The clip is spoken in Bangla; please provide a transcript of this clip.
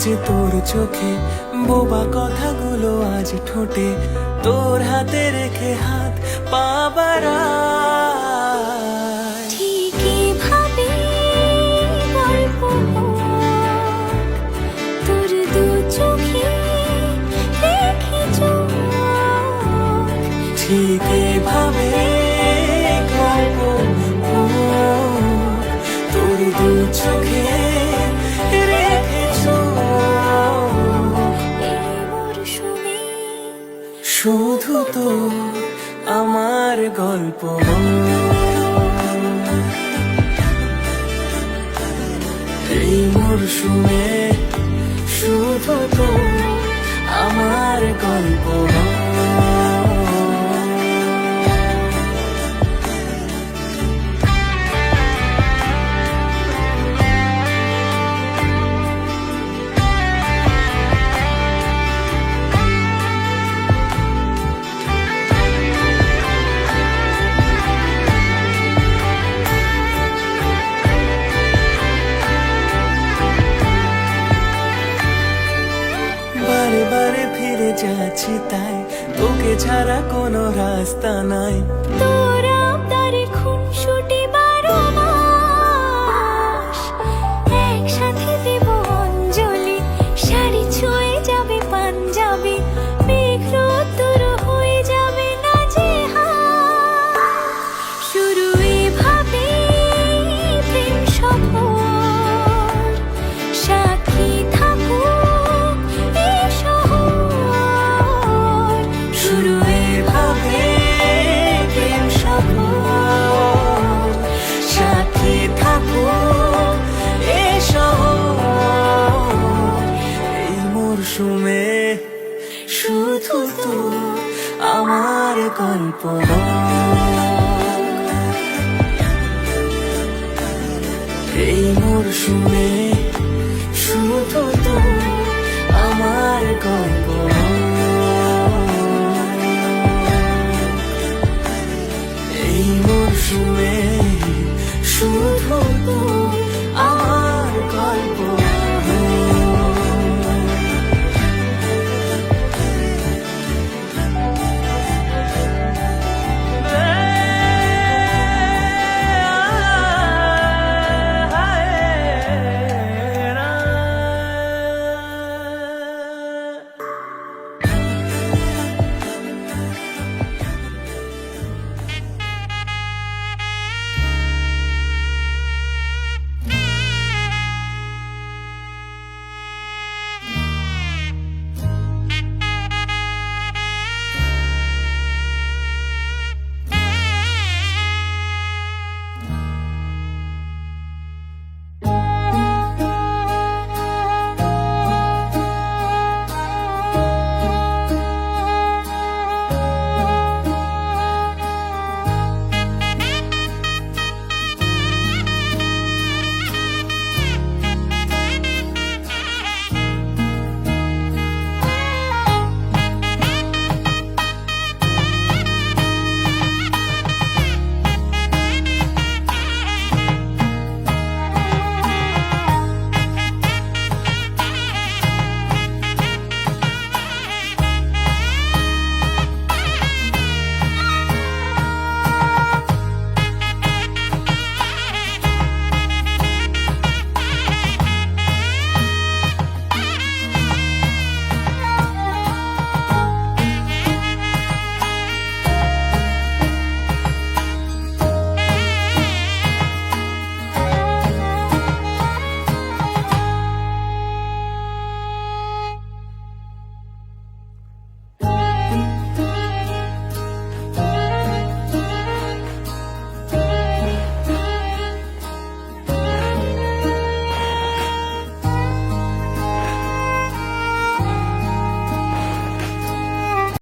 যে তোর চোখে। বোবা কথাগুলো আজ ঠোঁটে। তোর হাতে রেখে হাত ভাবে দু চোখে ঠিক গল্প তোর দু চোখে গল্প। এই মরশুমে শুধু তো আমার গল্প। যাচ্ছি তাই। তোকে ছাড়া কোনো রাস্তা নাই। তোর আবদারে খুনসুটি গল্প। এই মরশুমে